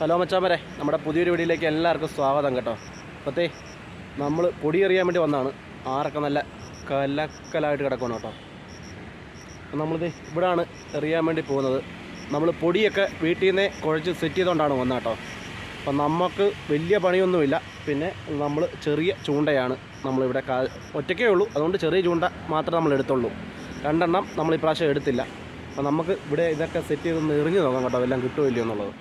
Hello മച്ചാമരെ നമ്മുടെ പുതിയൊരു വീഡിയോയിലേക്ക് എല്ലാവർക്കും സ്വാഗതം കേട്ടോ. അപ്പത്തേ നമ്മൾ പൊടി എറിയാൻ വേണ്ടി വന്നതാണ് ആറൊക്കെ നല്ല കലക്കലായിട്ട് കിടക്കണം കേട്ടോ. അപ്പം നമ്മളിത് ഇവിടാണ് എറിയാൻ വേണ്ടി പോകുന്നത്. നമ്മൾ പൊടിയൊക്കെ വീട്ടിൽ നിന്ന് കുഴച്ച് സെറ്റ് ചെയ്തുകൊണ്ടാണ് വന്നത് കേട്ടോ. അപ്പം നമുക്ക് വലിയ പണിയൊന്നുമില്ല. പിന്നെ നമ്മൾ ചെറിയ ചൂണ്ടയാണ് നമ്മളിവിടെ കാ ഒറ്റയ്ക്കേ ഉള്ളൂ. അതുകൊണ്ട് ചെറിയ ചൂണ്ട മാത്രമേ നമ്മൾ എടുത്തുള്ളൂ. രണ്ടെണ്ണം നമ്മൾ ഇപ്രാവശ്യം എടുത്തില്ല. അപ്പം നമുക്ക് ഇവിടെ ഇതൊക്കെ സെറ്റ് ചെയ്തൊന്ന് എറിഞ്ഞ് നോക്കാം കേട്ടോ. എല്ലാം കിട്ടുമോ എന്നുള്ളത്.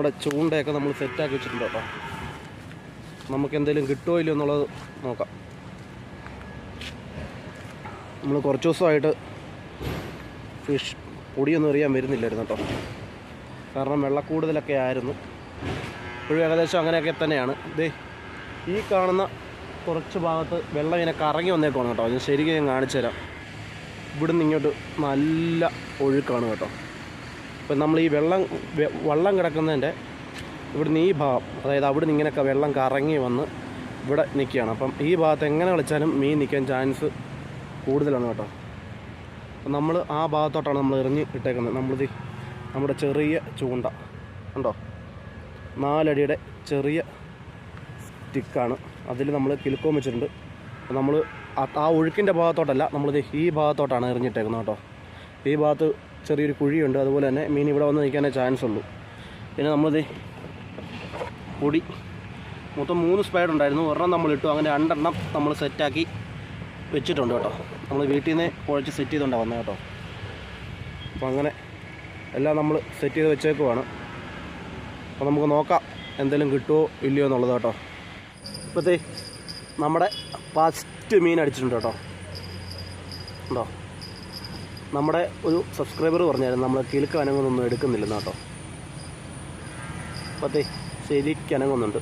നമ്മുടെ ചൂണ്ടയൊക്കെ നമ്മൾ സെറ്റാക്കി വെച്ചിട്ടുണ്ട് കേട്ടോ. നമുക്ക് എന്തെങ്കിലും കിട്ടുമോ ഇല്ലയോ എന്നുള്ളത് നോക്കാം. നമ്മൾ കുറച്ച് ദിവസമായിട്ട് ഫിഷ് പൊടിയൊന്നും അറിയാൻ വരുന്നില്ലായിരുന്നു കേട്ടോ. കാരണം വെള്ളക്കൂടുതലൊക്കെ ആയിരുന്നു. ഇപ്പോഴും ഏകദേശം അങ്ങനെയൊക്കെ തന്നെയാണ്. ദേ ഈ കാണുന്ന കുറച്ച് ഭാഗത്ത് വെള്ളം ഇങ്ങനെ കറങ്ങി വന്നേക്കാണ് കേട്ടോ. ഞാൻ ശരിക്കും ഞാൻ കാണിച്ചു തരാം ഇവിടുന്ന് ഇങ്ങോട്ട് നല്ല ഒഴുക്കാണ് കേട്ടോ. ഇപ്പം നമ്മൾ ഈ വെള്ളം വെള്ളം കിടക്കുന്നതിന്റെ ഇവിടുന്ന് ഈ ഭാഗം അതായത് അവിടുന്ന് ഇങ്ങനെയൊക്കെ വെള്ളം കറങ്ങി വന്ന് ഇവിടെ നിൽക്കുകയാണ്. അപ്പം ഈ ഭാഗത്ത് എങ്ങനെ കളിച്ചാലും മീൻ നിൽക്കാൻ ചാൻസ് കൂടുതലാണ് കേട്ടോ. അപ്പം നമ്മൾ ആ ഭാഗത്തോട്ടാണ് നമ്മൾ എറിഞ്ഞ് ഇട്ടേക്കുന്നത്. നമ്മളിത് നമ്മുടെ ചെറിയ ചൂണ്ട ഉണ്ടോ നാലടിയുടെ ചെറിയ സ്റ്റിക്കാണ്. അതിൽ നമ്മൾ കിലുക്കോം വെച്ചിട്ടുണ്ട്. നമ്മൾ ആ ഒഴുക്കിന്റെ ഭാഗത്തോട്ടല്ല നമ്മളിത് ഈ ഭാഗത്തോട്ടാണ് എറിഞ്ഞിട്ടേക്കുന്നത് കേട്ടോ. ഈ ഭാഗത്ത് ചെറിയൊരു കുഴിയുണ്ട്. അതുപോലെ തന്നെ മീൻ ഇവിടെ വന്ന് നിൽക്കാനേ ചാൻസ് ഉള്ളൂ. പിന്നെ നമ്മളിത് പൊടി. മൊത്തം മൂന്ന് സ്പൈഡ് ഉണ്ടായിരുന്നു. ഒരെണ്ണം നമ്മൾ ഇട്ടു. അങ്ങനെ രണ്ടെണ്ണം നമ്മൾ സെറ്റാക്കി വെച്ചിട്ടുണ്ട് കേട്ടോ. നമ്മൾ വീട്ടിൽ നിന്ന് കുഴച്ച് സെറ്റ് ചെയ്തുകൊണ്ടാണ് വന്നത് കേട്ടോ. അപ്പോൾ അങ്ങനെ എല്ലാം നമ്മൾ സെറ്റ് ചെയ്ത് വെച്ചേക്കുവാണ്. അപ്പോൾ നമുക്ക് നോക്കാം എന്തെങ്കിലും കിട്ടുമോ ഇല്ലയോ എന്നുള്ളത് കേട്ടോ. ഇപ്പോഴത്തെ നമ്മുടെ ഫസ്റ്റ് മീൻ അടിച്ചിട്ടുണ്ട് കേട്ടോ. ഉണ്ടോ? നമ്മുടെ ഒരു സബ്സ്ക്രൈബർ പറഞ്ഞായിരുന്നു നമ്മൾ കിലുക്ക് അനങ്ങുന്നൊന്നും എടുക്കുന്നില്ലെന്ന് കേട്ടോ. അപ്പത്തേ ശരിക്ക് അനങ്ങുന്നുണ്ട്.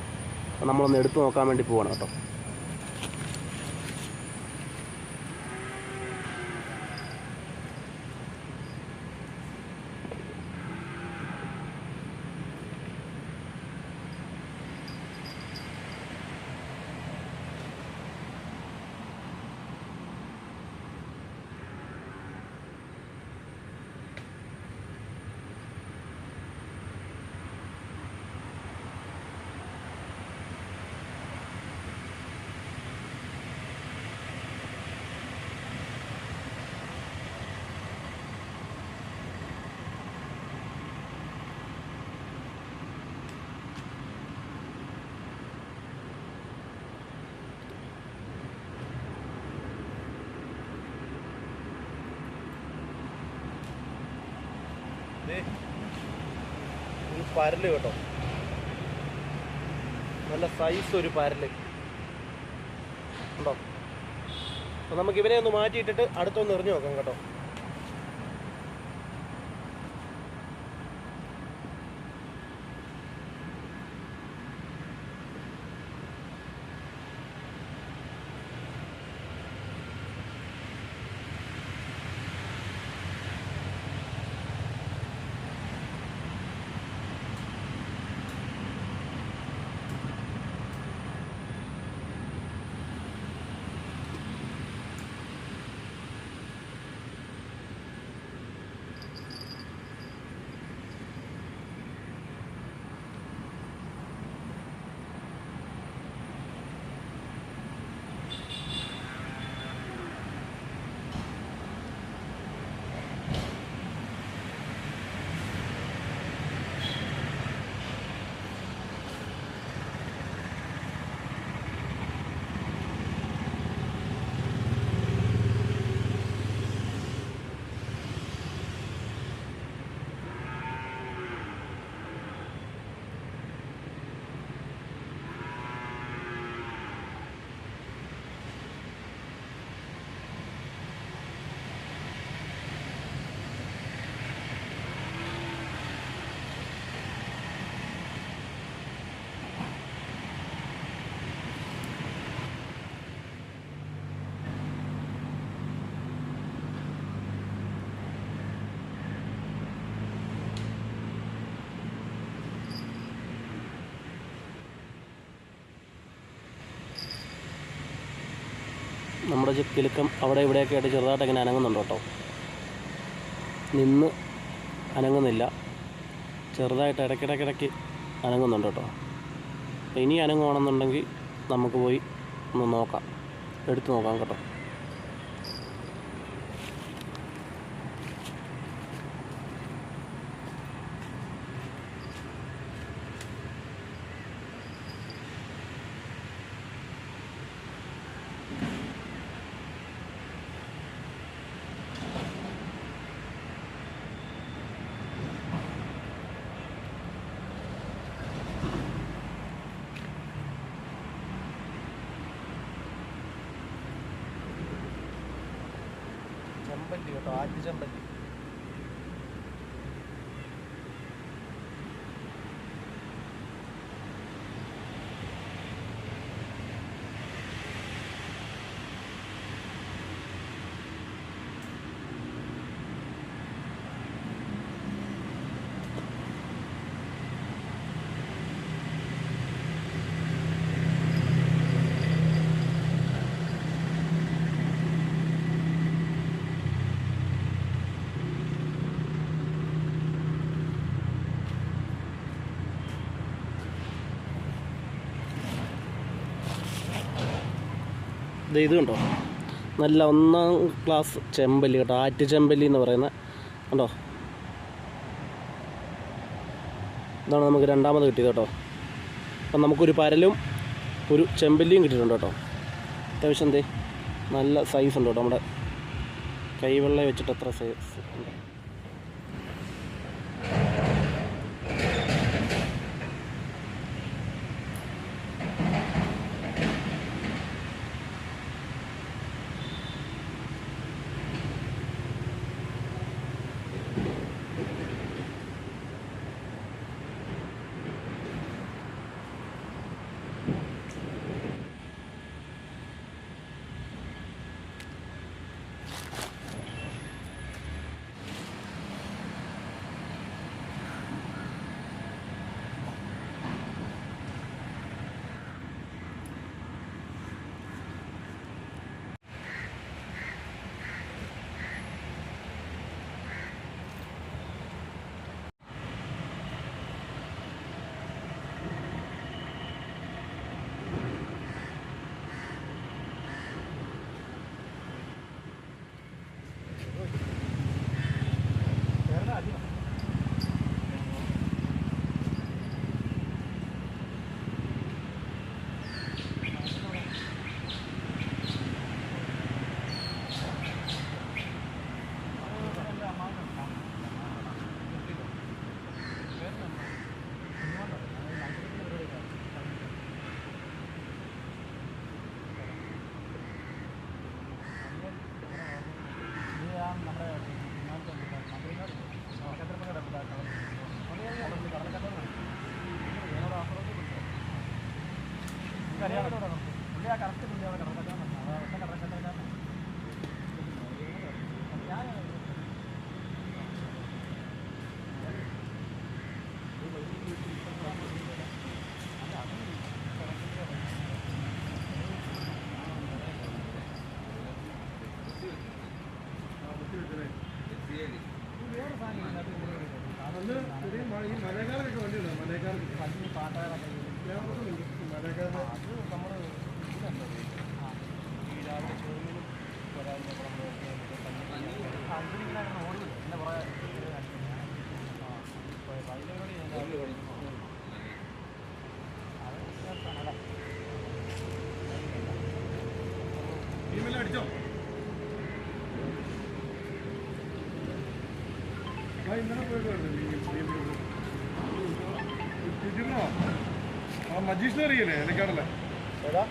നമ്മളൊന്ന് എടുത്തു നോക്കാൻ വേണ്ടി പോവാണ് കേട്ടോ ഈ പരൽ കേട്ടോ. നല്ല സൈസ് ഒരു പരൽ. ഉണ്ടോ? അപ്പം നമുക്ക് ഇവനെ ഒന്ന് മാറ്റിയിട്ടിട്ട് അടുത്തൊന്ന് എറിഞ്ഞു നോക്കാം കേട്ടോ. നമ്മുടെ ചെ- കിലുക്കം അവിടെ ഇവിടെയൊക്കെ ആയിട്ട് ചെറുതായിട്ട് ഇങ്ങനെ അനങ്ങുന്നുണ്ട് കേട്ടോ. നിന്ന് അനങ്ങുന്നില്ല. ചെറുതായിട്ട് ഇടയ്ക്കിടയ്ക്കിടയ്ക്ക് അനങ്ങുന്നുണ്ട് കേട്ടോ. ഇനി അനങ്ങുവാണെന്നുണ്ടെങ്കിൽ നമുക്ക് പോയി ഒന്ന് നോക്കാം. എടുത്തു നോക്കാം കേട്ടോ. ചെമ്പല്ലി കേട്ടോ ആറ്റ് ഇത് ഇത് കണ്ടോ? നല്ല ഒന്നാം ക്ലാസ് ചെമ്പല്ലി കേട്ടോ. ആറ്റ് ചെമ്പല്ലി എന്ന് പറയുന്ന കണ്ടോ? ഇതാണ് നമുക്ക് രണ്ടാമത് കിട്ടിയത് കേട്ടോ. അപ്പം നമുക്കൊരു പരലും ഒരു ചെമ്പല്ലിയും കിട്ടിയിട്ടുണ്ട് കേട്ടോ. അത്യാവശ്യം എന്തേ? നല്ല സൈസ് ഉണ്ട് കേട്ടോ. നമ്മുടെ കൈവെള്ള വെച്ചിട്ട് എത്ര സൈസ് ഉണ്ട്. അന്ന് ചെറിയ ഈ മഴക്കാലൊക്കെ വണ്ടിയുണ്ട്? മഴക്കാലത്ത് പാട്ടാകാലൊക്കെ അടിച്ചോ മജീഷിനെ അറിയില്ലേ? എനിക്കാണല്ലേ ഏതാ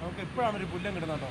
നമുക്ക് എപ്പോഴാണ് ഒരു പുല്ലം കിട്ടുന്നത്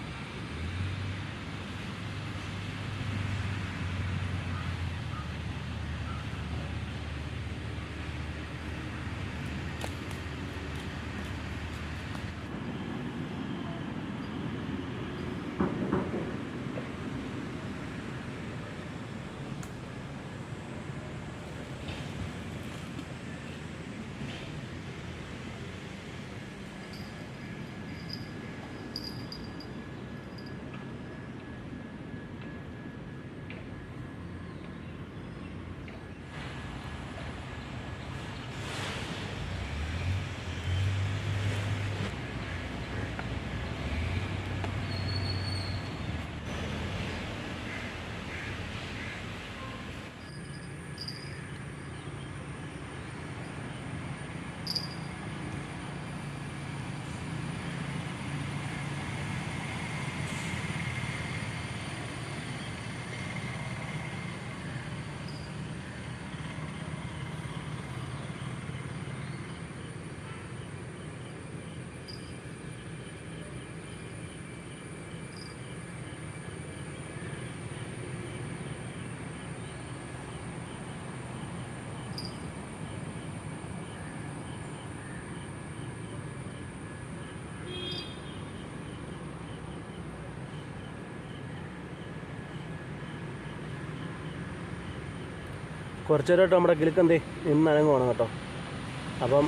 കുറച്ച് നേരമായിട്ട് നമ്മുടെ കിലുക്കെന്തേ നിന്ന് അനങ്ങുവാണ് കേട്ടോ. അപ്പം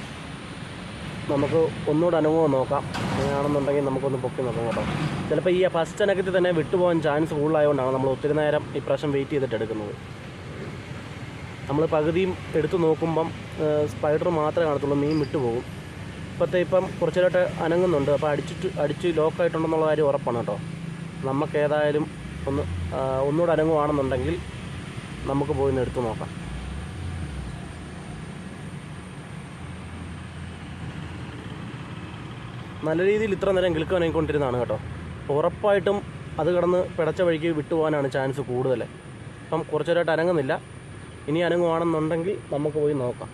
നമുക്ക് ഒന്നുകൂടെ അനുഭവം നോക്കാം. അങ്ങനെയാണെന്നുണ്ടെങ്കിൽ നമുക്കൊന്ന് പൊക്കി നോക്കാം കേട്ടോ. ചിലപ്പോൾ ഈ ഫസ്റ്റ് അനക്കത്തിൽ തന്നെ വിട്ടുപോകാൻ ചാൻസ് കൂടുതലായതുകൊണ്ടാണ് നമ്മൾ ഒത്തിരി നേരം ഇപ്രാവശ്യം വെയിറ്റ് ചെയ്തിട്ട് എടുക്കുന്നത്. നമ്മൾ പകുതിയും എടുത്ത് നോക്കുമ്പം സ്പൈഡർ മാത്രമേ കാണത്തുള്ളൂ മീൻ വിട്ടുപോകും. ഇപ്പോഴത്തെ ഇപ്പം കുറച്ച് നേരമായിട്ട് അനങ്ങുന്നുണ്ട്. അപ്പോൾ അടിച്ചിട്ട് അടിച്ച് ലോക്കായിട്ടുണ്ടെന്നുള്ള കാര്യം ഉറപ്പാണ് കേട്ടോ. നമുക്ക് ഏതായാലും ഒന്ന് ഒന്നുകൂടെ അനങ്ങുവാണെന്നുണ്ടെങ്കിൽ നമുക്ക് പോയി ഒന്ന് എടുത്ത് നോക്കാം. നല്ല രീതിയിൽ ഇത്ര നേരം കിളിക്കാനായിക്കൊണ്ടിരുന്നതാണ് കേട്ടോ. ഉറപ്പായിട്ടും അത് കിടന്ന് പിടച്ച വഴിക്ക് വിട്ടുപോകാനാണ് ചാൻസ് കൂടുതൽ അപ്പം കുറച്ച് നേരമായിട്ട് അനങ്ങുന്നില്ല. ഇനി അനങ്ങുവാണെന്നുണ്ടെങ്കിൽ നമുക്ക് പോയി നോക്കാം.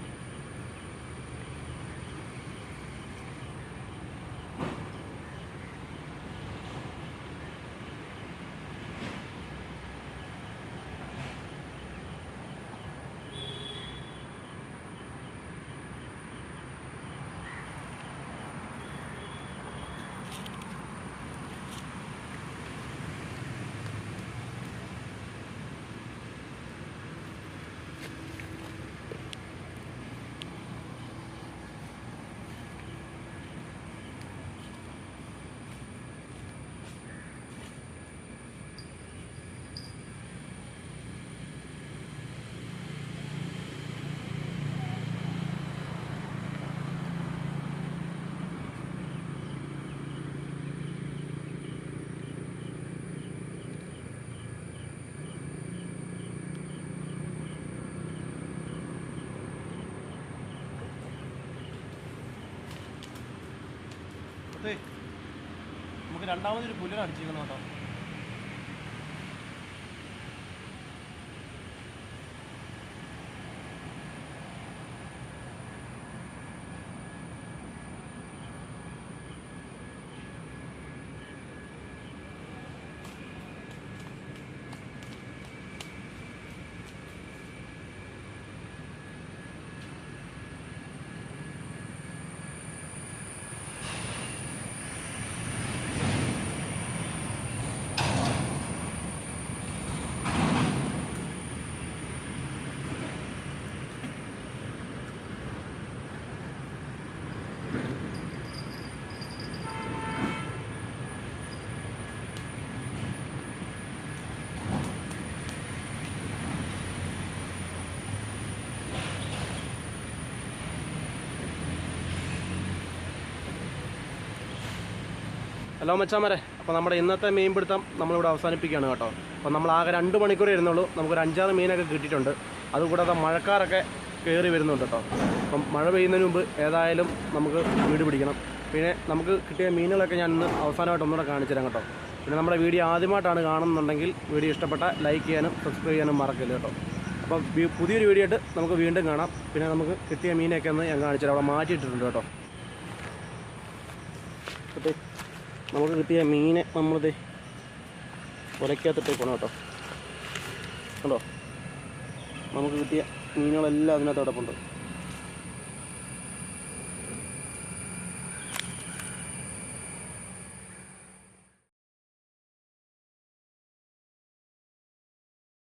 രണ്ടാമതൊരു പുല്ലിന് അടിച്ചിരിക്കുന്നു കേട്ടോ. ഹലോ മച്ചാമരെ അപ്പോൾ നമ്മുടെ ഇന്നത്തെ മീൻ പിടുത്തം നമ്മളിവിടെ അവസാനിപ്പിക്കുകയാണ് കേട്ടോ. അപ്പോൾ നമ്മൾ ആകെ രണ്ട് മണിക്കൂർ ഇരുന്നുള്ളൂ. നമുക്കൊരു അഞ്ചാറ് മീനൊക്കെ കിട്ടിയിട്ടുണ്ട്. അതുകൂടാതെ മഴക്കാരൊക്കെ കയറി വരുന്നുണ്ട് കേട്ടോ. അപ്പം മഴ പെയ്യുന്നതിന് മുമ്പ് ഏതായാലും നമുക്ക് വീട് പിടിക്കണം. പിന്നെ നമുക്ക് കിട്ടിയ മീനുകളൊക്കെ ഞാൻ ഇന്ന് അവസാനമായിട്ട് ഒന്നുകൂടെ കാണിച്ചു തരാം കേട്ടോ. പിന്നെ നമ്മുടെ വീഡിയോ ആദ്യമായിട്ടാണ് കാണുന്നുണ്ടെങ്കിൽ വീഡിയോ ഇഷ്ടപ്പെട്ട ലൈക്ക് ചെയ്യാനും സബ്സ്ക്രൈബ് ചെയ്യാനും മറക്കില്ല കേട്ടോ. അപ്പോൾ പുതിയൊരു വീഡിയോ ആയിട്ട് നമുക്ക് വീണ്ടും കാണാം. പിന്നെ നമുക്ക് കിട്ടിയ മീനൊക്കെ ഒന്ന് ഞാൻ കാണിച്ചു തരാം. അവിടെ മാറ്റിയിട്ടിട്ടുണ്ട് കേട്ടോ. നമുക്ക് കിട്ടിയ മീനെ നമ്മളിത് ഉലക്കകത്തിട്ട് പോകണം കേട്ടോ. കണ്ടോ? നമുക്ക് കിട്ടിയ മീനുകളെല്ലാം അതിനകത്ത് കിടപ്പുണ്ട്.